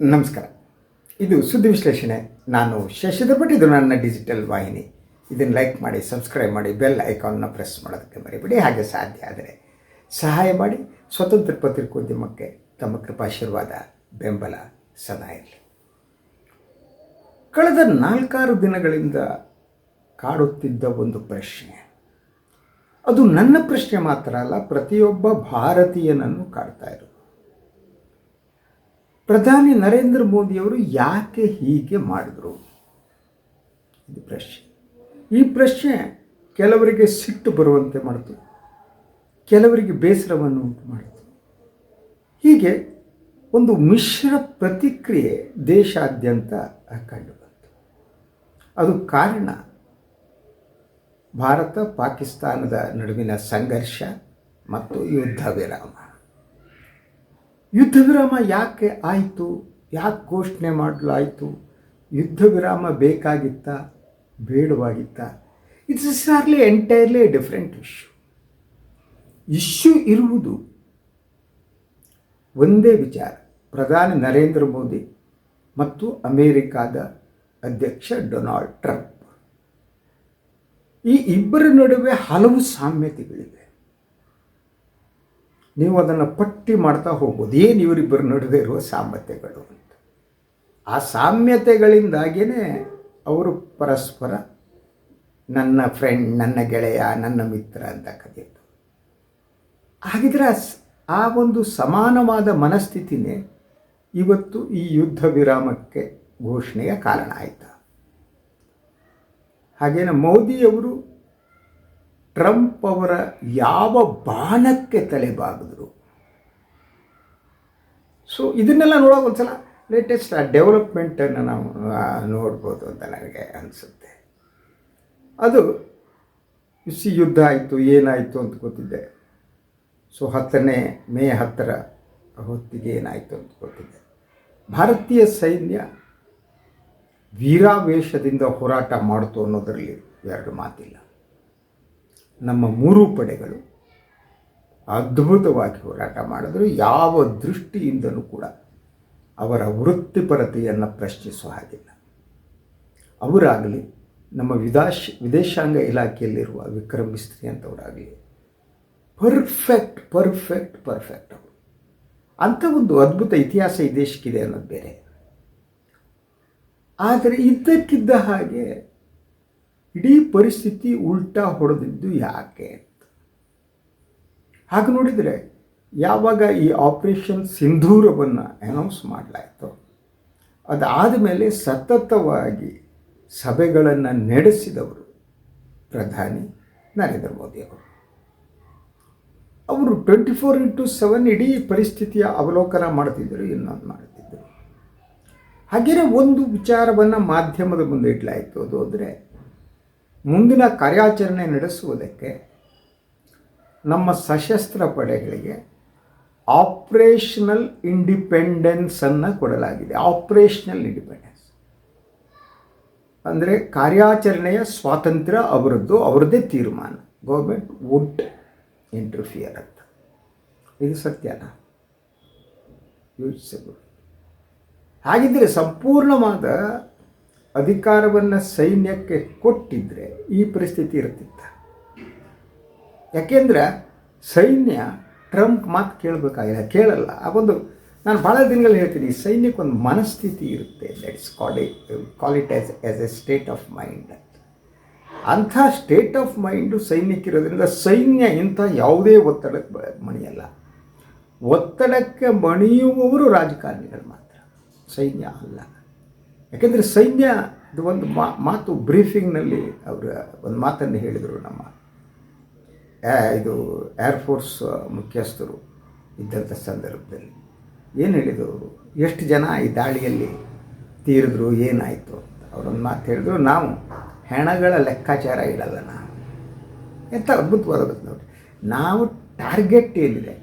ನಮಸ್ಕಾರ. ಇದು ಸುದ್ದಿ ವಿಶ್ಲೇಷಣೆ. ನಾನು ಶಶಿಧರ್ ಭಟ್ ಇದು ನನ್ನ ಡಿಜಿಟಲ್ ವಾಹಿನಿ. ಇದನ್ನು ಲೈಕ್ ಮಾಡಿ ಸಬ್ಸ್ಕ್ರೈಬ್ ಮಾಡಿ ಬೆಲ್ ಐಕಾನ್ನ ಪ್ರೆಸ್ ಮಾಡೋದಕ್ಕೆ ಮರಿಬೇಡಿ. ಹಾಗೆ ಸಾಧ್ಯ ಆದರೆ ಸಹಾಯ ಮಾಡಿ. ಸ್ವತಂತ್ರ ಪತ್ರಿಕೋದ್ಯಮಕ್ಕೆ ತಮ್ಮ ಕೃಪಾಶೀರ್ವಾದ, ಬೆಂಬಲ, ಸದಾ ಇರಲಿ. ಕಳೆದ ನಾಲ್ಕಾರು ದಿನಗಳಿಂದ ಕಾಡುತ್ತಿದ್ದ ಒಂದು ಪ್ರಶ್ನೆ. ಅದು ನನ್ನ ಪ್ರಶ್ನೆ ಮಾತ್ರ ಅಲ್ಲ, ಪ್ರತಿಯೊಬ್ಬ ಭಾರತೀಯನನ್ನು ಕಾಡ್ತಾ ಇರೋದು. ಪ್ರಧಾನಿ ನರೇಂದ್ರ ಮೋದಿಯವರು ಯಾಕೆ ಹೀಗೆ ಮಾಡಿದರು? ಇದು ಪ್ರಶ್ನೆ. ಈ ಪ್ರಶ್ನೆ ಕೆಲವರಿಗೆ ಸಿಟ್ಟು ಬರುವಂತೆ ಮಾಡಿತು ಕೆಲವರಿಗೆ ಬೇಸರವನ್ನು ಉಂಟು ಮಾಡಿತು ಹೀಗೆ ಒಂದು ಮಿಶ್ರ ಪ್ರತಿಕ್ರಿಯೆ ದೇಶಾದ್ಯಂತ ಕಂಡುಬಂತು ಅದು ಕಾರಣ ಭಾರತ ಪಾಕಿಸ್ತಾನದ ನಡುವಿನ ಸಂಘರ್ಷ ಮತ್ತು ಯುದ್ಧ ವಿರಾಮ ಯುದ್ಧ ವಿರಾಮ ಯಾಕೆ ಆಯಿತು? ಯಾಕೆ ಘೋಷಣೆ ಮಾಡಲಾಯಿತು? ಯುದ್ಧ ವಿರಾಮ ಬೇಕಾಗಿತ್ತಾ? ಬೇಡವಾಗಿತ್ತಾ? It's is early entirely different issue issue ಇರುವುದು ಒಂದೇ ವಿಚಾರ. ಪ್ರಧಾನಿ ನರೇಂದ್ರ ಮೋದಿ ಮತ್ತು ಅಮೇರಿಕಾದ ಅಧ್ಯಕ್ಷ ಡೊನಾಲ್ಡ್ ಟ್ರಂಪ್. ಈ ಇಬ್ಬರ ನಡುವೆ ಹಲವು ಸಾಮ್ಯತೆಗಳಿವೆ. ನೀವು ಅದನ್ನು ಪಟ್ಟಿ ಮಾಡ್ತಾ ಹೋಗ್ಬೋದು. ಏನು ಇವರಿಬ್ಬರು ನಡೆದೇ ಇರುವ ಸಾಮ್ಯತೆಗಳು ಅಂತ. ಆ ಸಾಮ್ಯತೆಗಳಿಂದಾಗಿಯೇ ಅವರು ಪರಸ್ಪರ ನನ್ನ ಫ್ರೆಂಡ್ ನನ್ನ ಗೆಳೆಯ, ನನ್ನ ಮಿತ್ರ ಅಂತ ಕರೆಯೋದು ಹಾಗಿದ್ರೆ ಆ ಒಂದು ಸಮಾನವಾದ ಮನಸ್ಥಿತಿನೇ ಇವತ್ತು ಈ ಯುದ್ಧ ವಿರಾಮಕ್ಕೆ ಘೋಷಣೆಯ ಕಾರಣ ಆಯಿತು. ಹಾಗೇನೆ ಮೋದಿಯವರು ಟ್ರಂಪ್ ಅವರ ಯಾವ ಬಾಣಕ್ಕೆ ತಲೆಬಾಗಿದ್ರು ಸೊ ಇದನ್ನೆಲ್ಲ ನೋಡೋಕೆ ಒಂದ್ಸಲ ಲೇಟೆಸ್ಟ್ ಆ ಡೆವಲಪ್ಮೆಂಟನ್ನು ನಾವು ನೋಡ್ಬೋದು ಅಂತ ನನಗೆ ಅನಿಸುತ್ತೆ. ಅದು ಬಿಸಿ ಯುದ್ಧ ಆಯಿತು, ಏನಾಯಿತು ಅಂತ ಗೊತ್ತಿದ್ದೆ ಸೊ ಹತ್ತನೇ, ಮೇ ಹತ್ತರ ಹೊತ್ತಿಗೆ ಏನಾಯಿತು ಅಂತ ಗೊತ್ತಿದೆ. ಭಾರತೀಯ ಸೈನ್ಯ ವೀರಾವೇಶದಿಂದ ಹೋರಾಟ ಮಾಡಿತು ಅನ್ನೋದರಲ್ಲಿ ಎರಡು ಮಾತಿಲ್ಲ. ನಮ್ಮ ಮೂರೂ ಪಡೆಗಳು ಅದ್ಭುತವಾಗಿ ಹೋರಾಟ ಮಾಡಿದ್ರು. ಯಾವ ದೃಷ್ಟಿಯಿಂದಲೂ ಕೂಡ ಅವರ ವೃತ್ತಿಪರತೆಯನ್ನು ಪ್ರಶ್ನಿಸುವ ಹಾಗಿಲ್ಲ. ಅವರಾಗಲಿ ನಮ್ಮ ವಿದಾಶ್, ವಿದೇಶಾಂಗ ಇಲಾಖೆಯಲ್ಲಿರುವ ವಿಕ್ರಮ್ ಮಿಸ್ತ್ರಿ ಅಂತವರಾಗಲಿ ಪರ್ಫೆಕ್ಟ್ ಪರ್ಫೆಕ್ಟ್ ಪರ್ಫೆಕ್ಟ್ ಅವರು. ಅಂಥ ಒಂದು ಅದ್ಭುತ ಇತಿಹಾಸ ಈ ದೇಶಕ್ಕಿದೆ ಅನ್ನೋದು ಬೇರೆ. ಆದರೆ ಇದ್ದಕ್ಕಿದ್ದ ಹಾಗೆ ಇಡೀ ಪರಿಸ್ಥಿತಿ ಉಲ್ಟಾ ಹೊಡೆದಿದ್ದು ಯಾಕೆ? ಹಾಗೆ ನೋಡಿದರೆ ಯಾವಾಗ ಈ ಆಪರೇಷನ್ ಸಿಂಧೂರವನ್ನು ಅನೌನ್ಸ್ ಮಾಡಲಾಯಿತು, ಅದಾದ ಮೇಲೆ ಸತತವಾಗಿ ಸಭೆಗಳನ್ನು ನಡೆಸಿದವರು ಪ್ರಧಾನಿ ನರೇಂದ್ರ ಮೋದಿ ಅವರು. ಅವರು ಟ್ವೆಂಟಿ ಫೋರ್ ಇಂಟು ಸೆವೆನ್ ಇಡೀ ಪರಿಸ್ಥಿತಿಯ ಅವಲೋಕನ ಮಾಡ್ತಿದ್ದರು ಇನ್ನೊಂದು ಮಾಡ್ತಿದ್ದರು ಹಾಗೆಯೇ ಒಂದು ವಿಚಾರವನ್ನು ಮಾಧ್ಯಮದ ಮುಂದೆ ಇಡಲಾಯಿತು, ಅದು ಅಂದರೆ ಮುಂದಿನ ಕಾರ್ಯಾಚರಣೆ ನಡೆಸುವುದಕ್ಕೆ ನಮ್ಮ ಸಶಸ್ತ್ರ ಪಡೆಗಳಿಗೆ ಆಪ್ರೇಷನಲ್ ಇಂಡಿಪೆಂಡೆನ್ಸನ್ನು ಕೊಡಲಾಗಿದೆ. ಆಪ್ರೇಷನಲ್ ಇಂಡಿಪೆಂಡೆನ್ಸ್ ಅಂದರೆ ಕಾರ್ಯಾಚರಣೆಯ ಸ್ವಾತಂತ್ರ್ಯ ಅವರದ್ದು ಅವರದ್ದೇ ತೀರ್ಮಾನ. ಗೌರ್ಮೆಂಟ್ ವುಡ್ ಇಂಟರ್ಫಿಯರ್ ಅಂತ. ಇದು ಸತ್ಯನಾ ಯೋಚಿಸಬಹುದು ಹಾಗಿದ್ದರೆ ಸಂಪೂರ್ಣವಾದ ಅಧಿಕಾರವನ್ನು ಸೈನ್ಯಕ್ಕೆ ಕೊಟ್ಟಿದ್ದರೆ ಈ ಪರಿಸ್ಥಿತಿ ಇರ್ತಿತ್ತ. ಯಾಕೆಂದ್ರೆ ಸೈನ್ಯ ಟ್ರಂಪ್ ಮಾತು ಕೇಳಬೇಕಾಗಿಲ್ಲ, ಕೇಳಲ್ಲ. ಆ ಒಂದು ನಾನು ಭಾಳ ದಿನಗಳು ಹೇಳ್ತೀನಿ, ಸೈನ್ಯಕ್ಕೊಂದು ಮನಸ್ಥಿತಿ ಇರುತ್ತೆ. That's call call it as as a state of mind ಅಂಥ ಸ್ಟೇಟ್ ಆಫ್ ಮೈಂಡು ಸೈನ್ಯಕ್ಕಿರೋದ್ರಿಂದ ಸೈನ್ಯ ಇಂಥ ಯಾವುದೇ ಒತ್ತಡಕ್ಕೆ ಮಣಿಯಲ್ಲ. ಒತ್ತಡಕ್ಕೆ ಮಣಿಯುವವರು ರಾಜಕಾರಣಿಗಳು ಮಾತ್ರ. ಸೈನ್ಯ ಅಲ್ಲ. ಯಾಕೆಂದರೆ ಸೈನ್ಯ ಇದು ಒಂದು ಮಾ, ಮಾತು ಬ್ರೀಫಿಂಗ್ನಲ್ಲಿ ಅವರು ಒಂದು ಮಾತನ್ನು ಹೇಳಿದರು ನಮ್ಮ ಇದು ಏರ್ಫೋರ್ಸ್ ಮುಖ್ಯಸ್ಥರು ಇದ್ದಂಥ ಸಂದರ್ಭದಲ್ಲಿ. ಏನು ಹೇಳಿದರು? ಎಷ್ಟು ಜನ ಈ ದಾಳಿಯಲ್ಲಿ ತೀರಿದ್ರು, ಏನಾಯಿತು? ಅಂತ ಅವರೊಂದು ಮಾತು ಹೇಳಿದ್ರು, ನಾವು ಹೆಣಗಳ ಲೆಕ್ಕಾಚಾರ ಇಡಲ್ಲ ನಾವು. ಎಂಥ ಅದ್ಭುತವಾದ ನೋಡಿ. ನಾವು ಟಾರ್ಗೆಟ್ ಏನಿದೆ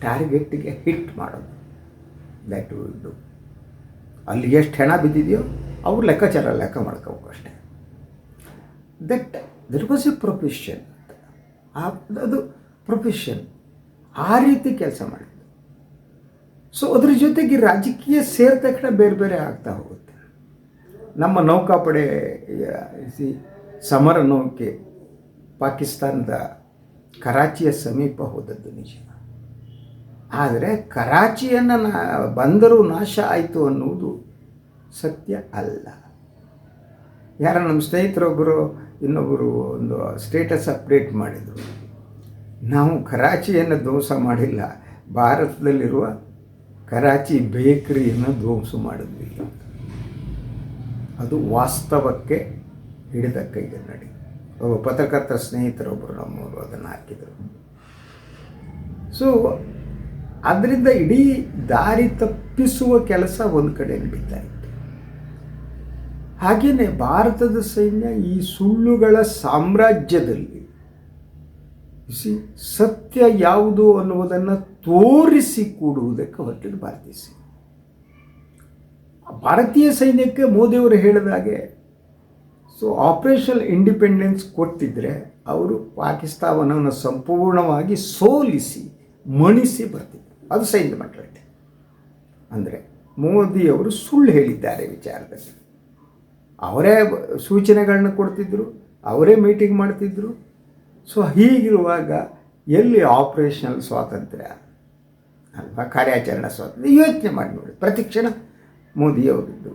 ಟಾರ್ಗೆಟ್ಟಿಗೆ ಹಿಟ್ ಮಾಡೋದು. ದ್ಯಾಟ್ ಡು ಅಲ್ಲಿ ಎಷ್ಟು ಹೆಣ ಬಿದ್ದಿದೆಯೋ ಅವ್ರು ಲೆಕ್ಕಾಚಾರ ಲೆಕ್ಕ ಮಾಡ್ಕೋಬೇಕು ಅಷ್ಟೇ. That there was a profession ಅದು ಪ್ರೊಫೆಷನ್ ಆ ರೀತಿ ಕೆಲಸ ಮಾಡಿದ್ದು. ಸೊ ಅದ್ರ ಜೊತೆಗೆ ರಾಜಕೀಯ ಸೇರಿದ ತಕ್ಷಣ ಬೇರೆ ಬೇರೆ ಆಗ್ತಾ ಹೋಗುತ್ತೆ. ನಮ್ಮ ನೌಕಾಪಡೆ ಸಮರ ನೌಕೆ ಪಾಕಿಸ್ತಾನದ ಕರಾಚಿಯ ಸಮೀಪ ಹೋದದ್ದು ನಿಜ. ಆದರೆ ಕರಾಚಿಯನ್ನು ನಾ, ಬಂದರೂ ನಾಶ ಆಯಿತು ಅನ್ನುವುದು ಸತ್ಯ ಅಲ್ಲ. ಯಾರ ನಮ್ಮ ಸ್ನೇಹಿತರೊಬ್ಬರು ಇನ್ನೊಬ್ಬರು ಒಂದು ಸ್ಟೇಟಸ್ ಅಪ್ಡೇಟ್ ಮಾಡಿದರು. ನಾವು ಕರಾಚಿಯನ್ನು ಧ್ವಂಸ ಮಾಡಿಲ್ಲ. ಭಾರತದಲ್ಲಿರುವ ಕರಾಚಿ ಬೇಕರಿಯನ್ನು ಧ್ವಂಸ ಮಾಡಿದ್ವಿ. ಅದು ವಾಸ್ತವಕ್ಕೆ ಹಿಡಿದ ಕೈಗನ್ನಡಿ. ಒಬ್ಬ ಪತ್ರಕರ್ತರ ಸ್ನೇಹಿತರೊಬ್ಬರು ನಮ್ಮವರು ಅದನ್ನು ಹಾಕಿದರು. ಸೊ ಅದರಿಂದ ಇಡೀ ದಾರಿ ತಪ್ಪಿಸುವ ಕೆಲಸ ಒಂದು ಕಡೆ ನಡೀತಾ ಹಾಗೆಯೇ ಭಾರತದ ಸೈನ್ಯ ಈ ಸುಳ್ಳುಗಳ ಸಾಮ್ರಾಜ್ಯದಲ್ಲಿ ಸತ್ಯ ಯಾವುದು ಅನ್ನುವುದನ್ನು ತೋರಿಸಿ ಕೂಡುವುದಕ್ಕೆ ಹೊರಟಿದ್ದು ಭಾರತೀಯ ಸೈನ್ಯ. ಭಾರತೀಯ ಸೈನ್ಯಕ್ಕೆ ಮೋದಿಯವರು ಹೇಳಿದ ಹಾಗೆ ಸೊ ಆಪರೇಷನ್ ಇಂಡಿಪೆಂಡೆನ್ಸ್ ಕೊಟ್ಟಿದ್ದರೆ ಅವರು ಪಾಕಿಸ್ತಾನವನ್ನು ಸಂಪೂರ್ಣವಾಗಿ ಸೋಲಿಸಿ, ಮಣಿಸಿ ಬರ್ತಿದ್ರು. ಅದು ಸೈನ್ಯ ಮೆಂಟಾಲಿಟಿ ಅಂದರೆ ಮೋದಿಯವರು ಸುಳ್ಳು ಹೇಳಿದ್ದಾರೆ ವಿಚಾರದಲ್ಲಿ. ಅವರೇ ಸೂಚನೆಗಳನ್ನ ಕೊಡ್ತಿದ್ರು, ಅವರೇ ಮೀಟಿಂಗ್ ಮಾಡ್ತಿದ್ರು. ಸೊ ಹೀಗಿರುವಾಗ ಎಲ್ಲಿ ಆಪರೇಷನಲ್ ಸ್ವಾತಂತ್ರ್ಯ ಅಲ್ವಾ? ಕಾರ್ಯಾಚರಣಾ ಸ್ವಾತಂತ್ರ್ಯ. ಯೋಚನೆ ಮಾಡಿ ನೋಡಿ. ಮೋದಿ ಮೋದಿಯವರಿದ್ದು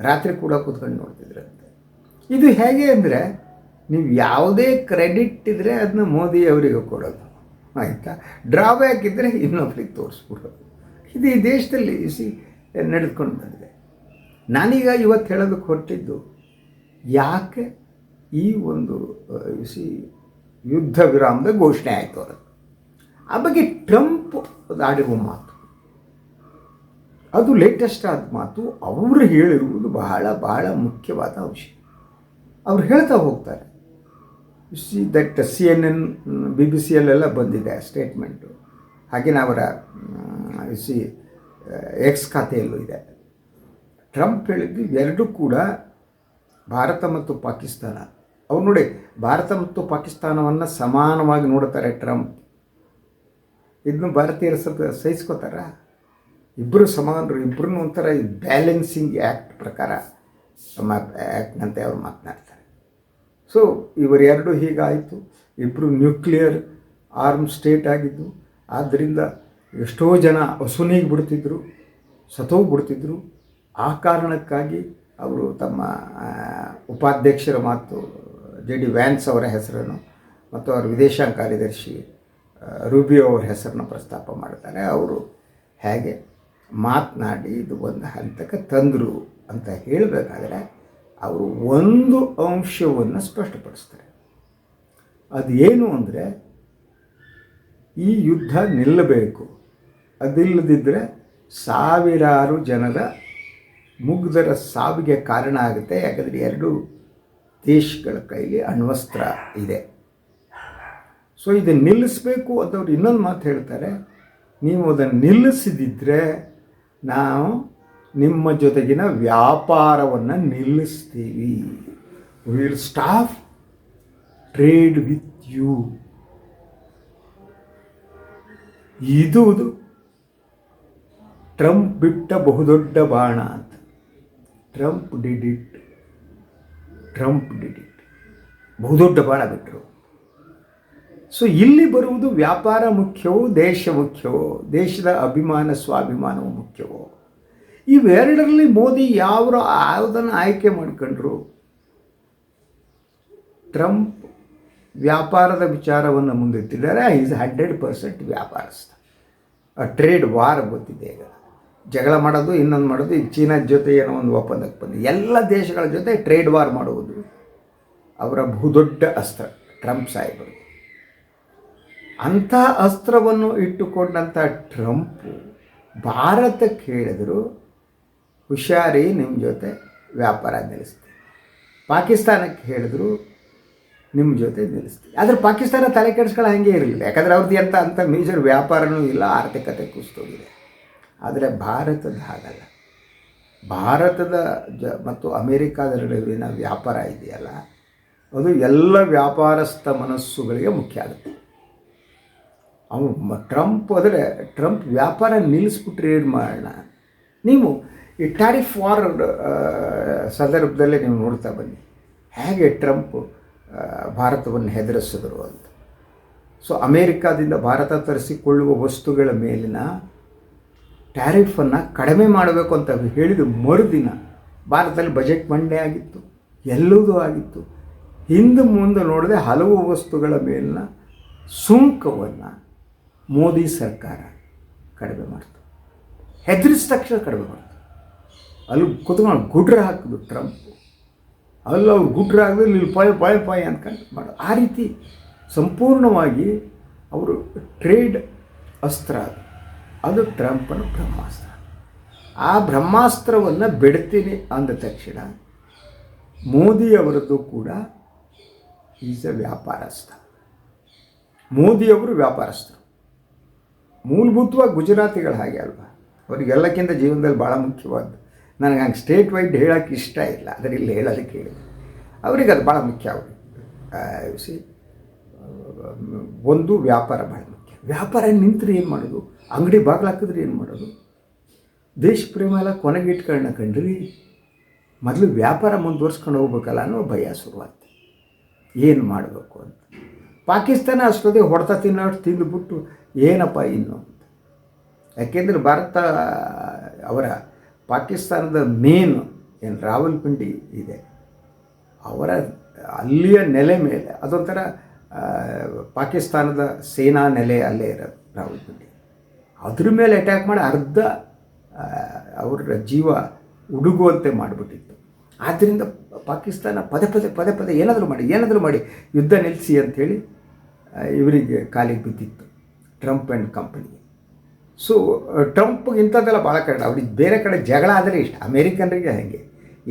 ರಾತ್ರಿ ಕೂಡ ಕೂತ್ಕೊಂಡು ನೋಡ್ತಿದ್ರಂತೆ. ಇದು ಹೇಗೆ ಅಂದರೆ, ನೀವು ಯಾವುದೇ ಕ್ರೆಡಿಟ್ ಇದ್ದರೆ ಅದನ್ನ ಮೋದಿಯವರಿಗೆ ಕೊಡೋದು. ಆಯಿತಾ? ಡ್ರಾಬ್ಯಾಕ್ ಇದ್ದರೆ ಇನ್ನೊಬ್ರಿಗೆ ತೋರಿಸ್ಬಿಡೋದು. ಇದು ಈ ದೇಶದಲ್ಲಿ ಸಿ ನಡೆದುಕೊಂಡು ಬಂದಿದೆ. ನಾನೀಗ ಇವತ್ತು ಹೇಳೋದಕ್ಕೆ ಹೊರಟಿದ್ದು ಯಾಕೆ ಈ ಒಂದು ಸಿ ಯುದ್ಧ ವಿರಾಮದ ಘೋಷಣೆ ಆಯಿತು ಅದು. ಆ ಬಗ್ಗೆ ಟ್ರಂಪ್ ಆಡಿರುವ ಮಾತು, ಅದು ಲೇಟೆಸ್ಟ್ ಆದ ಮಾತು, ಅವರು ಹೇಳಿರುವುದು ಬಹಳ ಬಹಳ ಮುಖ್ಯವಾದ ಅಂಶ. ಅವ್ರು ಹೇಳ್ತಾ ಹೋಗ್ತಾರೆ. C that C N N, B B ಸಿಯಲ್ಲೆಲ್ಲ ಬಂದಿದೆ ಸ್ಟೇಟ್ಮೆಂಟು. ಹಾಗೆಯೇ ಅವರ ಸಿ ಎಕ್ಸ್ ಖಾತೆಯಲ್ಲೂ ಇದೆ. ಟ್ರಂಪ್ ಹೇಳಿದ್ದು ಎರಡೂ ಕೂಡ ಭಾರತ ಮತ್ತು ಪಾಕಿಸ್ತಾನ. ಅವ್ರು ನೋಡಿ, ಭಾರತ ಮತ್ತು ಪಾಕಿಸ್ತಾನವನ್ನು ಸಮಾನವಾಗಿ ನೋಡ್ತಾರೆ ಟ್ರಂಪ್. ಇದನ್ನು ಭಾರತೀಯರು ಸ್ವಲ್ಪ ಸಹಿಸ್ಕೋತಾರ? ಇಬ್ಬರು ಸಮಾನರು ಇಬ್ಬರೂ ಒಂಥರ ಬ್ಯಾಲೆನ್ಸಿಂಗ್ ಆ್ಯಕ್ಟ್ ಪ್ರಕಾರ ಆ್ಯಕ್ಟ್ನಂತೆ ಅವ್ರು ಮಾತನಾಡ್ತಾರೆ. ಸೊ ಇವರೆರಡು ಹೀಗಾಯಿತು. ಇಬ್ಬರು ನ್ಯೂಕ್ಲಿಯರ್ ಆರ್ಮ್ ಸ್ಟೇಟ್ ಆಗಿದ್ದು ಆದ್ದರಿಂದ ಎಷ್ಟೋ ಜನ ಹಸುನಿಗೆ ಬಿಡ್ತಿದ್ರು, ಸತ್ತೋಗ್ಬಿಡ್ತಿದ್ರು. ಆ ಕಾರಣಕ್ಕಾಗಿ ಅವರು ತಮ್ಮ ಉಪಾಧ್ಯಕ್ಷರ ಮಾತು, ಜೆ ಡಿ ವ್ಯಾನ್ಸ್ ಅವರ ಹೆಸರನ್ನು ಮತ್ತು ಅವರ ವಿದೇಶಾಂಗ ಕಾರ್ಯದರ್ಶಿ ರೂಬಿಯೋ ಅವರ ಹೆಸರನ್ನು ಪ್ರಸ್ತಾಪ ಮಾಡ್ತಾರೆ. ಅವರು ಹೇಗೆ ಮಾತನಾಡಿ ಇದು ಒಂದು ಹಂತಕ್ಕೆ ತಂದರು ಅಂತ ಹೇಳಬೇಕಾದ್ರೆ ಅವರು ಒಂದು ಅಂಶವನ್ನು ಸ್ಪಷ್ಟಪಡಿಸ್ತಾರೆ. ಅದು ಏನು ಅಂದರೆ ಈ ಯುದ್ಧ ನಿಲ್ಲಬೇಕು. ಅದಿಲ್ಲದಿದ್ದರೆ ಸಾವಿರಾರು ಜನರ ಮುಗ್ಧರ ಸಾವಿಗೆ ಕಾರಣ ಆಗುತ್ತೆ, ಯಾಕಂದರೆ ಎರಡು ದೇಶಗಳ ಕೈಲಿ ಅಣ್ವಸ್ತ್ರ ಇದೆ. ಸೊ ಇದನ್ನು ನಿಲ್ಲಿಸಬೇಕು ಅಂತವ್ರು ಇನ್ನೊಂದು ಮಾತು ಹೇಳ್ತಾರೆ, ನೀವು ಅದನ್ನು ನಿಲ್ಲಿಸಿದಿದ್ದರೆ ನಾವು ನಿಮ್ಮ ಜೊತೆಗಿನ ವ್ಯಾಪಾರವನ್ನು ನಿಲ್ಲಿಸ್ತೀವಿ. Will stop trade with you ಇದು. ಟ್ರಂಪ್ ಬಿಟ್ಟ ಬಹುದೊಡ್ಡ ಬಾಣ ಅಂತ. ಟ್ರಂಪ್ ಡಿಡಿಟ್ ಟ್ರಂಪ್ ಡಿಡಿಟ್ ಬಹುದೊಡ್ಡ ಬಾಣ ಬಿಟ್ಟರು ಸೊ ಇಲ್ಲಿ ಬರುವುದು ವ್ಯಾಪಾರ ಮುಖ್ಯವೋ, ದೇಶ ಮುಖ್ಯವೋ, ದೇಶದ ಅಭಿಮಾನ, ಸ್ವಾಭಿಮಾನವು ಮುಖ್ಯವೋ? ಇವೆರಡರಲ್ಲಿ ಮೋದಿ ಯಾವ ಯಾವುದನ್ನು ಆಯ್ಕೆ ಮಾಡ್ಕೊಂಡ್ರು? ಟ್ರಂಪ್ ವ್ಯಾಪಾರದ ವಿಚಾರವನ್ನು ಮುಂದಿಟ್ಟಿದ್ದಾರೆ. ಈಸ್ ಹಂಡ್ರೆಡ್ ಪರ್ಸೆಂಟ್ ವ್ಯಾಪಾರಸ್ಥ. ಟ್ರೇಡ್ ವಾರ್ ಗೊತ್ತಿದೆ ಈಗ. ಜಗಳ ಮಾಡೋದು, ಇನ್ನೊಂದು ಮಾಡೋದು, ಈ ಚೀನಾದ ಜೊತೆ ಏನೋ ಒಂದು ಒಪ್ಪಂದಕ್ಕೆ ಬಂದು, ಎಲ್ಲ ದೇಶಗಳ ಜೊತೆ ಟ್ರೇಡ್ ವಾರ್ ಮಾಡುವುದು. ಅವರ ಬಹುದೊಡ್ಡ ಅಸ್ತ್ರ, ಟ್ರಂಪ್ ಸಾಹೇಬರು. ಅಂಥ ಅಸ್ತ್ರವನ್ನು ಇಟ್ಟುಕೊಂಡಂಥ ಟ್ರಂಪ್ ಭಾರತಕ್ಕೆ ಹೇಳಿದರು ಹುಷಾರಿ ನಿಮ್ಮ ಜೊತೆ ವ್ಯಾಪಾರ ನಿಲ್ಲಿಸ್ತೀವಿ ಪಾಕಿಸ್ತಾನಕ್ಕೆ ಹೇಳಿದ್ರು ನಿಮ್ಮ ಜೊತೆ ನಿಲ್ಲಿಸ್ತೀವಿ ಆದರೆ ಪಾಕಿಸ್ತಾನ ತಲೆ ಕೆಡಿಸ್ಕೊಳ್ಳೋ ಹಾಗೆ ಇರಲಿಲ್ಲ. ಯಾಕಂದರೆ ಅವ್ರದ್ದು ಎಂಥ ಅಂಥ ಮೇಜರ್ ವ್ಯಾಪಾರನೂ ಇಲ್ಲ, ಆರ್ಥಿಕತೆ ಕುಸಿದೋಗಿದೆ ಆದರೆ ಭಾರತದ ಹಾಗಲ್ಲ. ಭಾರತದ ಜ ಮತ್ತು ಅಮೇರಿಕಾದ ನಡುವಿನ ವ್ಯಾಪಾರ ಇದೆಯಲ್ಲ, ಅದು ಎಲ್ಲ ವ್ಯಾಪಾರಸ್ಥ ಮನಸ್ಸುಗಳಿಗೆ ಮುಖ್ಯ ಆಗುತ್ತೆ. ಅವನು ಟ್ರಂಪ್ ಆದರೆ ಟ್ರಂಪ್ ವ್ಯಾಪಾರ ನಿಲ್ಲಿಸ್ಬಿಟ್ರೆ ಏನು ಮಾಡೋಣ? ನೀವು ಈ ಟ್ಯಾರಿಫ್ ವಾರ್ ಸಂದರ್ಭದಲ್ಲೇ ನೀವು ನೋಡ್ತಾ ಬನ್ನಿ. ಹೇಗೆ ಟ್ರಂಪ್ ಭಾರತವನ್ನು ಹೆದರಿಸಿದ್ರು ಅಂತ. ಸೊ ಅಮೇರಿಕಾದಿಂದ ಭಾರತ ತರಿಸಿಕೊಳ್ಳುವ ವಸ್ತುಗಳ ಮೇಲಿನ ಟ್ಯಾರಿಫನ್ನು ಕಡಿಮೆ ಮಾಡಬೇಕು ಅಂತ ಹೇಳಿದ ಮರುದಿನ ಭಾರತದಲ್ಲಿ ಬಜೆಟ್ ಮಂಡೆ ಆಗಿತ್ತು, ಎಲ್ಲದೂ ಆಗಿತ್ತು. ಹಿಂದೆ ಮುಂದೆ ನೋಡದೆ ಹಲವು ವಸ್ತುಗಳ ಮೇಲಿನ ಸುಂಕವನ್ನು ಮೋದಿ ಸರ್ಕಾರ ಕಡಿಮೆ ಮಾಡ್ತು. ಹೆದರಿಸಿದ ತಕ್ಷಣ ಕಡಿಮೆ ಮಾಡ್ತು. ಅಲ್ಲಿ ಕುತ್ಕೊಂಡು ಗುಡ್ರ ಹಾಕಿದ್ರು ಟ್ರಂಪ್. ಅಲ್ಲಿ ಅವ್ರು ಗುಡ್ರ ಹಾಕಿದ್ರೆ ಇಲ್ಲಿ ಪಾಯ್ ಪಾಯ್ ಪಾಯ್ ಅಂದ್ಕೊಂಡು ಮಾಡು. ಆ ರೀತಿ ಸಂಪೂರ್ಣವಾಗಿ ಅವರು ಟ್ರೇಡ್ ಅಸ್ತ್ರ ಅದು ಅದು ಟ್ರಂಪನ ಬ್ರಹ್ಮಾಸ್ತ್ರ. ಆ ಬ್ರಹ್ಮಾಸ್ತ್ರವನ್ನು ಬಿಡ್ತೀನಿ ಅಂದ ತಕ್ಷಣ ಮೋದಿಯವರದ್ದು ಕೂಡ ಈಸ್ ಎ ವ್ಯಾಪಾರಸ್ಥ. ಮೋದಿಯವರು ವ್ಯಾಪಾರಸ್ಥರು ಮೂಲಭೂತವಾಗಿ ಗುಜರಾತಿಗಳು ಹಾಗೆ ಅಲ್ವಾ? ಅವರಿಗೆಲ್ಲಕ್ಕಿಂತ ಜೀವನದಲ್ಲಿ ಭಾಳ ಮುಖ್ಯವಾದ್ದು. ನನಗೆ ಹಂಗೆ ಸ್ಟೇಟ್ ವೈಡ್ ಹೇಳೋಕ್ಕೆ ಇಷ್ಟ ಇಲ್ಲ. ಆದರೆ ಇಲ್ಲಿ ಹೇಳೋದಕ್ಕೆ ಹೇಳಿದೆ. ಅವ್ರಿಗೆ ಅದು ಭಾಳ ಮುಖ್ಯ ಅವರು ಒಂದು ವ್ಯಾಪಾರ ಭಾಳ ವ್ಯಾಪಾರ ನಿಂತರೆ ಏನು ಮಾಡೋದು? ಅಂಗಡಿ ಬಾಗಿಲು ಹಾಕಿದ್ರೆ ಏನು ಮಾಡೋದು? ದೇಶ ಪ್ರೇಮ ಎಲ್ಲ ಕೊನೆಗೆ ಇಟ್ಕೊಳ್ಳೋಣ ಕಂಡ್ರಿ ಮೊದಲು ವ್ಯಾಪಾರ ಮುಂದುವರ್ಸ್ಕೊಂಡು ಹೋಗ್ಬೇಕಲ್ಲ ಅನ್ನೋ ಭಯ ಶುರುವಾಗ್ತದೆ ಏನು ಮಾಡಬೇಕು ಅಂತ. ಪಾಕಿಸ್ತಾನ ಅಷ್ಟೊತ್ತಿಗೆ ಹೊಡೆತ ತಿನ್ನೋಷ್ಟು ತಿಂದುಬಿಟ್ಟು ಏನಪ್ಪ ಇನ್ನು ಅಂತ. ಯಾಕೆಂದರೆ ಭಾರತ, ಅವರ ಪಾಕಿಸ್ತಾನದ ಮೇನ್ ಏನು ರಾವಲ್ಪಿಂಡಿ ಇದೆ. ಅವರ ಅಲ್ಲಿಯ ನೆಲೆ ಮೇಲೆ ಅದೊಂಥರ ಪಾಕಿಸ್ತಾನದ ಸೇನಾ ನೆಲೆ ಅಲ್ಲೇ ಇರೋದು ರಾವಲ್ಪಿಂಡಿ ಅದ್ರ ಮೇಲೆ ಅಟ್ಯಾಕ್ ಮಾಡಿ ಅರ್ಧ ಅವರ ಜೀವ ಉಡುಗುವಂತೆ ಮಾಡಿಬಿಟ್ಟಿತ್ತು. ಆದ್ದರಿಂದ ಪಾಕಿಸ್ತಾನ ಪದೇ ಪದೇ ಪದೇ ಪದೇ ಏನಾದರೂ ಮಾಡಿ ಏನಾದರೂ ಮಾಡಿ ಯುದ್ಧ ನಿಲ್ಲಿಸಿ ಅಂಥೇಳಿ ಇವರಿಗೆ ಕಾಲಿಗೆ ಬಿದ್ದಿತ್ತು ಟ್ರಂಪ್ ಆ್ಯಂಡ್ ಕಂಪನಿಗೆ ಸೊ ಟ್ರಂಪ್ಗೆ ಇಂಥದ್ದೆಲ್ಲ ಭಾಳ ಕಡೆ ಅವ್ರಿಗೆ ಬೇರೆ ಕಡೆ ಜಗಳ ಆದರೆ ಇಷ್ಟ. ಅಮೇರಿಕನ್ರಿಗೆ ಹಾಗೆ.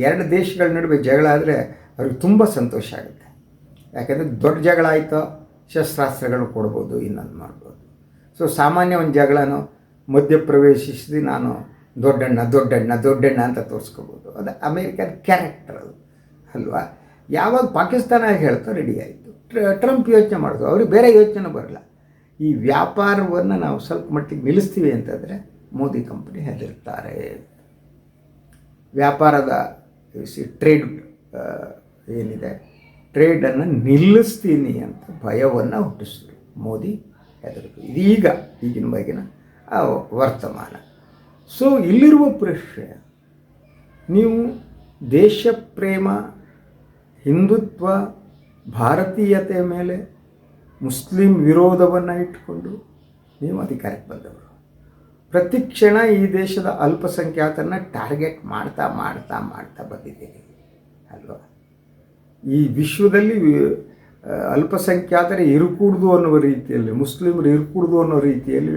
ಎರಡು ದೇಶಗಳ ನಡುವೆ ಜಗಳ ಆದರೆ ಅವ್ರಿಗೆ ತುಂಬ ಸಂತೋಷ ಆಗುತ್ತೆ. ಯಾಕೆಂದರೆ ದೊಡ್ಡ ಜಗಳ ಆಯಿತು ಶಸ್ತ್ರಾಸ್ತ್ರಗಳು ಕೊಡ್ಬೋದು, ಇನ್ನೊಂದು ಮಾಡ್ಬೋದು. ಸೊ ಸಾಮಾನ್ಯ ಒಂದು ಜಗಳನೋ ಮಧ್ಯಪ್ರವೇಶಿಸಿ ನಾನು ದೊಡ್ಡಣ್ಣ ದೊಡ್ಡಣ್ಣ ದೊಡ್ಡಣ್ಣ ಅಂತ ತೋರಿಸ್ಕೋಬೋದು. ಅದು ಅಮೇರಿಕನ್ ಕ್ಯಾರೆಕ್ಟರ್ ಅದು, ಅಲ್ವಾ? ಯಾವಾಗ ಪಾಕಿಸ್ತಾನ ಹೇಳ್ತೋ ರೆಡಿ ಆಯಿತು. ಟ್ರಂಪ್ ಯೋಚನೆ ಮಾಡೋದು ಅವ್ರಿಗೆ ಬೇರೆ ಯೋಚನೆ ಬರಲ್ಲ. ಈ ವ್ಯಾಪಾರವನ್ನು ನಾವು ಸ್ವಲ್ಪ ಮಟ್ಟಿಗೆ ನಿಲ್ಲಿಸ್ತೀವಿ ಅಂತಂದರೆ ಮೋದಿ ಕಂಪನಿ ಹೆದರ್ತಾರೆ. ವ್ಯಾಪಾರದ ಟ್ರೇಡ್ ಏನಿದೆ? ಟ್ರೇಡನ್ನು ನಿಲ್ಲಿಸ್ತೀನಿ ಅಂತ ಭಯವನ್ನು ಹುಟ್ಟಿಸಿದ್ರು. ಮೋದಿ ಹೆದರಿಕೆ ಇದೀಗ ಈಗಿನ ಬಗೆನ ವರ್ತಮಾನ. ಸೊ ಇಲ್ಲಿರುವ ಪ್ರಶ್ನೆ ನೀವು ದೇಶ ಪ್ರೇಮ ಹಿಂದುತ್ವ ಭಾರತೀಯತೆ ಮೇಲೆ ಮುಸ್ಲಿಂ ವಿರೋಧವನ್ನು ಇಟ್ಟುಕೊಂಡು ನೀವು ಅಧಿಕಾರಕ್ಕೆ ಬಂದವರು. ಪ್ರತಿ ಕ್ಷಣ ಈ ದೇಶದ ಅಲ್ಪಸಂಖ್ಯಾತರನ್ನ ಟಾರ್ಗೆಟ್ ಮಾಡ್ತಾ ಮಾಡ್ತಾ ಮಾಡ್ತಾ ಬಂದಿದ್ದೀರಿ. ಅಲ್ವಾ? ಈ ವಿಶ್ವದಲ್ಲಿ ಆ, ಇರಕೂಡ್ದು ಅನ್ನುವ ರೀತಿಯಲ್ಲಿ ಮುಸ್ಲಿಮರು ಇರಕೂಡ್ದು ಅನ್ನೋ ರೀತಿಯಲ್ಲಿ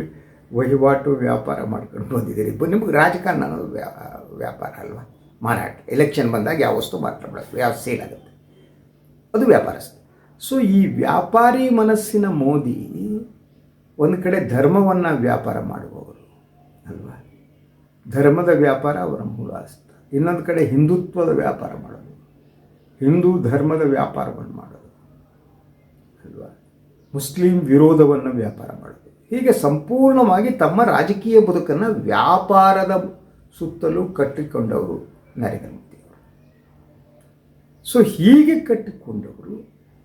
ವಹಿವಾಟು ವ್ಯಾಪಾರ ಮಾಡ್ಕೊಂಡು ಬಂದಿದ್ದೀರಿ. ನಿಮಗೆ ರಾಜಕಾರಣ ಅನ್ನೋದು ವ್ಯಾ ವ್ಯಾಪಾರ ಅಲ್ವಾ? ಮಾರಾಟ. ಎಲೆಕ್ಷನ್ ಬಂದಾಗ ಯಾವ ವಸ್ತು ಮಾತ್ರ ಬಿಡೋದು ಯಾವ ಸೇಲ್ ಆಗುತ್ತೆ? ಅದು ವ್ಯಾಪಾರಸ್ಥ. ಸೊ ಈ ವ್ಯಾಪಾರಿ ಮನಸ್ಸಿನ ಮೋದಿ ಒಂದು ಕಡೆ ಧರ್ಮವನ್ನು ವ್ಯಾಪಾರ ಮಾಡುವವರು ಅಲ್ವಾ? ಧರ್ಮದ ವ್ಯಾಪಾರ ಅವರ ಮೂಲ ಅಸ್ತ ಇನ್ನೊಂದು ಕಡೆ ಹಿಂದುತ್ವದ ವ್ಯಾಪಾರ ಮಾಡೋದು ಹಿಂದೂ ಧರ್ಮದ ವ್ಯಾಪಾರವನ್ನು ಮಾಡೋದು. ಅಲ್ವಾ? ಮುಸ್ಲಿಂ ವಿರೋಧವನ್ನು ವ್ಯಾಪಾರ ಮಾಡೋದು. ಹೀಗೆ ಸಂಪೂರ್ಣವಾಗಿ ತಮ್ಮ ರಾಜಕೀಯ ಬದುಕನ್ನು ವ್ಯಾಪಾರದ ಸುತ್ತಲೂ ಕಟ್ಟಿಕೊಂಡವರು ನರೇಂದ್ರ ಮೋದಿಯವರು ಸೊ ಹೀಗೆ ಕಟ್ಟಿಕೊಂಡವರು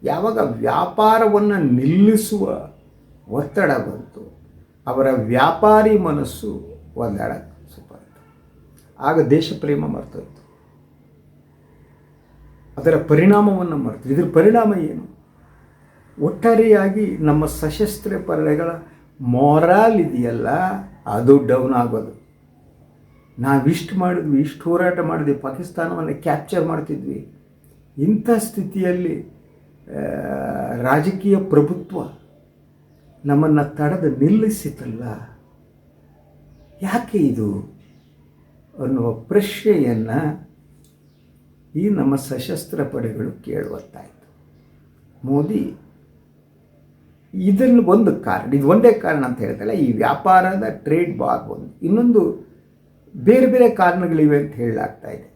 ಯಾವಾಗ ವ್ಯಾಪಾರವನ್ನು ನಿಲ್ಲಿಸುವ ಒತ್ತಡ ಬಂತು, ಅವರ ವ್ಯಾಪಾರಿ ಮನಸ್ಸು ಒಂದಾಡ ಆಗ ದೇಶ ಪ್ರೇಮ ಮರ್ತೋಯ್ತು. ಅದರ ಪರಿಣಾಮವನ್ನು ಮರೆತು ಇದರ ಪರಿಣಾಮ ಏನು? ಒಟ್ಟಾರೆಯಾಗಿ ನಮ್ಮ ಸಶಸ್ತ್ರ ಪಡೆಗಳ ಮೊರಾಲ್ ಇದೆಯಲ್ಲ, ಅದು ಡೌನ್ ಆಗೋದು. ನಾವಿಷ್ಟು ಮಾಡಿದ್ವಿ, ಇಷ್ಟು ಹೋರಾಟ ಮಾಡಿದ್ವಿ, ಪಾಕಿಸ್ತಾನವನ್ನು ಕ್ಯಾಪ್ಚರ್ ಮಾಡ್ತಿದ್ವಿ. ಇಂಥ ಸ್ಥಿತಿಯಲ್ಲಿ ರಾಜಕೀಯ ಪ್ರಭುತ್ವ ನಮ್ಮನ್ನು ತಡೆದು ನಿಲ್ಲಿಸಿತಲ್ಲ? ಯಾಕೆ ಇದು? ಅನ್ನುವ ಪ್ರಶ್ನೆಯನ್ನು ಈ ನಮ್ಮ ಸಶಸ್ತ್ರ ಪಡೆಗಳು ಕೇಳುವತ್ತಾಯಿತು. ಮೋದಿ, ಇದನ್ನು ಒಂದು ಕಾರಣ, ಇದು ಒಂದೇ ಕಾರಣ ಅಂತ ಹೇಳ್ತಲ್ಲ ಈ ವ್ಯಾಪಾರದ ಟ್ರೇಡ್ ಬಾರ್ ಒಂದು. ಇನ್ನೊಂದು ಬೇರೆ ಬೇರೆ ಕಾರಣಗಳಿವೆ ಅಂತ ಹೇಳಲಾಗ್ತಾ ಇದೆ.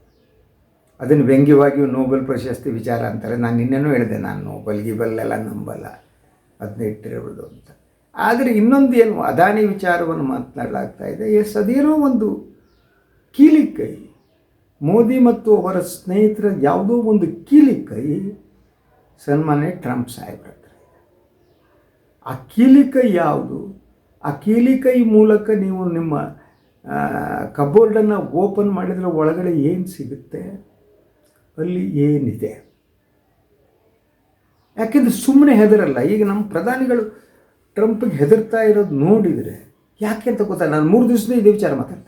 ಅದನ್ನು ವ್ಯಂಗ್ಯವಾಗಿಯೂ ನೋಬೆಲ್ ಪ್ರಶಸ್ತಿ ವಿಚಾರ ಅಂತಾರೆ. ನಾನು ನಿನ್ನೆನೂ ಹೇಳಿದೆ, ನಾನು ನೋಬಲ್ ಗಿಬಲ್ಲೆಲ್ಲ ನಂಬಲ್ಲ, ಅದನ್ನ ಇಟ್ಟಿರೋದು ಅಂತ. ಆದರೆ ಇನ್ನೊಂದು ಏನು, ಅದಾನಿ ವಿಚಾರವನ್ನು ಮಾತನಾಡಲಾಗ್ತಾ ಇದೆ. ಎಸ್, ಅದೇನೋ ಒಂದು ಕೀಲಿಕೈ ಮೋದಿ ಮತ್ತು ಅವರ ಸ್ನೇಹಿತರ ಯಾವುದೋ ಒಂದು ಕೀಲಿಕೈ ಸನ್ಮಾನ್ಯ ಟ್ರಂಪ್ ಸಾಹೇಬ್ರ ಹತ್ರ ಆ ಕೀಲಿಕೈ ಯಾವುದು? ಆ ಕೀಲಿಕೈ ಮೂಲಕ ನೀವು ನಿಮ್ಮ ಕಬೋರ್ಡನ್ನು ಓಪನ್ ಮಾಡಿದರೆ ಒಳಗಡೆ ಏನು ಸಿಗುತ್ತೆ? ಅಲ್ಲಿ ಏನಿದೆ? ಯಾಕೆಂದರೆ ಸುಮ್ಮನೆ ಹೆದರಲ್ಲ. ಈಗ ನಮ್ಮ ಪ್ರಧಾನಿಗಳು ಟ್ರಂಪ್ಗೆ ಹೆದರ್ತಾ ಇರೋದು ನೋಡಿದರೆ ಯಾಕೆ ಅಂತ ಗೊತ್ತಾಗ ನಾನು ಮೂರು ದಿವಸದಿಂದ ಇದೇ ವಿಚಾರ ಮಾತಾಡ್ತಾ ಇದ್ದೆ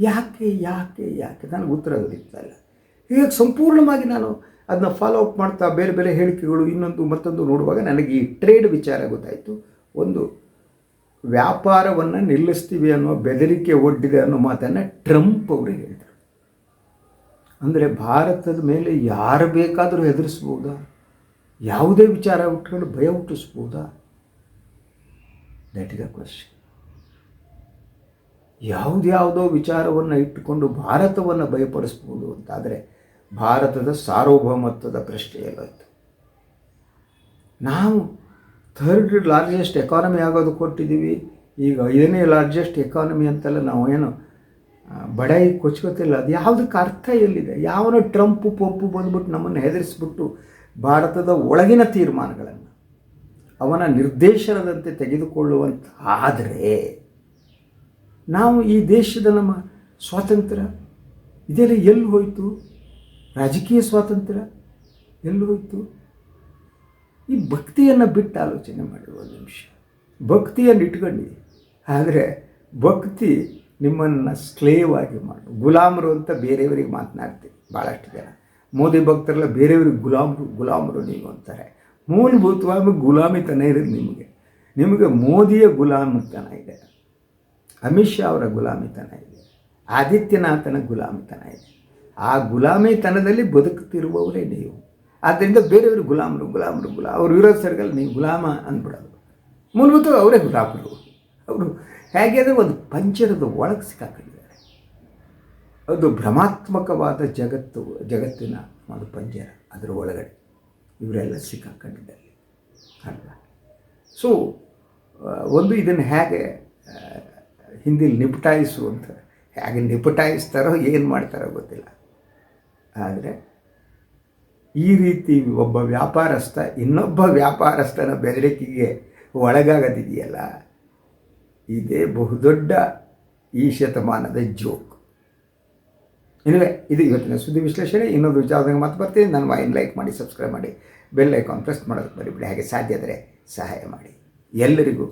ಯಾಕೆ ಯಾಕೆ ಯಾಕೆ? ನನಗೆ ಉತ್ತರ ದೊರೀತಾ ಈಗ ಸಂಪೂರ್ಣವಾಗಿ ನಾನು ಅದನ್ನ ಫಾಲೋ ಅಪ್ ಮಾಡ್ತಾ ಬೇರೆ ಬೇರೆ ಹೇಳಿಕೆಗಳು ಇನ್ನೊಂದು ಮತ್ತೊಂದು ನೋಡುವಾಗ ನನಗೆ ಈ ಟ್ರೇಡ್ ವಿಚಾರ ಗೊತ್ತಾಯಿತು. ಒಂದು, ವ್ಯಾಪಾರವನ್ನು ನಿಲ್ಲಿಸ್ತೀವಿ ಅನ್ನೋ ಬೆದರಿಕೆ ಒಡ್ಡಿದೆ ಅನ್ನೋ ಮಾತನ್ನು ಟ್ರಂಪ್ ಅವರು ಹೇಳಿದರು. ಅಂದರೆ ಭಾರತದ ಮೇಲೆ ಯಾರು ಬೇಕಾದರೂ ಹೆದರಿಸ್ಬೋದಾ? ಯಾವುದೇ ವಿಚಾರ ಉಟ್ಕೊಂಡು ಭಯ ಹುಟ್ಟಿಸ್ಬೋದಾ? ದಟ್ ಇಸ್ ಅ ಕ್ವಶನ್ ಯಾವುದ್ಯಾವುದೋ ವಿಚಾರವನ್ನು ಇಟ್ಟುಕೊಂಡು ಭಾರತವನ್ನು ಭಯಪಡಿಸ್ಬೋದು ಅಂತಾದರೆ ಭಾರತದ ಸಾರ್ವಭೌಮತ್ವದ ಪ್ರಶ್ನೆ ಎಲ್ಲೋಯ್ತು ನಾವು ಥರ್ಡ್ ಲಾರ್ಜೆಸ್ಟ್ ಎಕಾನಮಿ ಆಗೋದು ಕೊಟ್ಟಿದ್ದೀವಿ. ಈಗ ಐದನೇ ಲಾರ್ಜೆಸ್ಟ್ ಎಕಾನಮಿ ಅಂತೆಲ್ಲ ನಾವು ಏನು ಬಡಾಯಿ ಕೊಚ್ಕೋತಿಲ್ಲ ಅದು ಯಾವುದಕ್ಕೆ ಅರ್ಥ ಎಲ್ಲಿದೆ? ಯಾವನೋ ಟ್ರಂಪು ಪಂಪು ಬಂದ್ಬಿಟ್ಟು ನಮ್ಮನ್ನು ಹೆದರಿಸ್ಬಿಟ್ಟು ಭಾರತದ ಒಳಗಿನ ತೀರ್ಮಾನಗಳನ್ನು ಅವನ ನಿರ್ದೇಶನದಂತೆ ತೆಗೆದುಕೊಳ್ಳುವಂತ ಆದರೆ ನಾವು ಈ ದೇಶದ ನಮ್ಮ ಸ್ವಾತಂತ್ರ್ಯ, ಇದೆಲ್ಲ ಎಲ್ಲಿ ಹೋಯಿತು? ರಾಜಕೀಯ ಸ್ವಾತಂತ್ರ್ಯ ಎಲ್ಲಿ ಹೋಯಿತು? ಈ ಭಕ್ತಿಯನ್ನು ಬಿಟ್ಟು ಆಲೋಚನೆ ಮಾಡಿ ಒಂದು ನಿಮಿಷ. ಭಕ್ತಿಯನ್ನು ಇಟ್ಕೊಂಡಿದೆ. ಆದರೆ ಭಕ್ತಿ ನಿಮ್ಮನ್ನು ಸ್ಲೇವ್ ಆಗಿ ಮಾಡು. ಗುಲಾಮರು ಅಂತ ಬೇರೆಯವರಿಗೆ ಮಾತನಾಡ್ತೀವಿ ಭಾಳಷ್ಟು ಜನ. ಮೋದಿ ಭಕ್ತರೆಲ್ಲ ಬೇರೆಯವ್ರಿಗೆ ಗುಲಾಮರು ಗುಲಾಮರು ನೀವು ಅಂತಾರೆ. ಮೂಲಭೂತವಾಗಿ ಗುಲಾಮಿತನ ಇರೋದು ನಿಮಗೆ. ನಿಮಗೆ ಮೋದಿಯ ಗುಲಾಮಿತನ ಇದೆ. ಅಮಿತ್ ಶಾ ಅವರ ಗುಲಾಮಿತನ ಇದೆ. ಆದಿತ್ಯನಾಥನ ಗುಲಾಮಿತನ ಇದೆ. ಆ ಗುಲಾಮಿತನದಲ್ಲಿ ಬದುಕುತ್ತಿರುವವರೇ ನೀವು. ಆದ್ದರಿಂದ ಬೇರೆಯವರು ಗುಲಾಮರು ಗುಲಾಮರು ಗುಲಾಮ ಅವರು ವಿರೋಧ ಸರ್ಗಲ್ಲಿ ನೀವು ಗುಲಾಮ ಅಂದ್ಬಿಡೋದು. ಮೂಲಭೂತವಾಗಿ ಅವರೇ ಗುಲಾಮರು. ಅವರು ಹೇಗೆ ಅಂದರೆ ಒಂದು ಪಂಚರದ ಒಳಗೆ ಸಿಕ್ಕಾಕೊಂಡಿದ್ದಾರೆ. ಅದು ಭ್ರಮಾತ್ಮಕವಾದ ಜಗತ್ತು, ಜಗತ್ತಿನ ಒಂದು ಪಂಜರ ಅದರ ಒಳಗಡೆ. ಇವರೆಲ್ಲ ಸಿಕ್ಕಾಕೊಂಡಿದ್ದಾರೆ. ಅಲ್ವಾ? ಸೊ ಒಂದು ಇದನ್ನು ಹೇಗೆ ಹಿಂದಿಲಿ ನಿಪಟಾಯಿಸು ಅಂತ. ಹೇಗೆ ನಿಪಟಾಯಿಸ್ತಾರೋ ಏನು ಮಾಡ್ತಾರೋ ಗೊತ್ತಿಲ್ಲ. ಆದರೆ ಈ ರೀತಿ ಒಬ್ಬ ವ್ಯಾಪಾರಸ್ಥ, ಇನ್ನೊಬ್ಬ ವ್ಯಾಪಾರಸ್ಥನ ಬೆದರಿಕೆಗೆ ಒಳಗಾಗದಿದೆಯಲ್ಲ? ಇದೇ ಬಹುದೊಡ್ಡ ಈ ಶತಮಾನದ ಜೋಕ್. ಇನುವೆ ಇದು ಇವತ್ತಿನ ಸುದ್ದಿ ವಿಶ್ಲೇಷಣೆ. ಇನ್ನೊಂದು ವಿಚಾರದಾಗ ಮಾತು ಬರ್ತೀನಿ. ನನ್ನ ವಾಯಿನ್ ಲೈಕ್ ಮಾಡಿ ಸಬ್ಸ್ಕ್ರೈಬ್ ಮಾಡಿ ಬೆಲ್ ಐಕಾನ್ ಪ್ರೆಸ್ ಮಾಡೋದಕ್ಕೆ ಬರಿಬಿಡಿ ಹಾಗೆ ಸಾಧ್ಯ ಆದರೆ ಸಹಾಯ ಮಾಡಿ. ಎಲ್ಲರಿಗೂ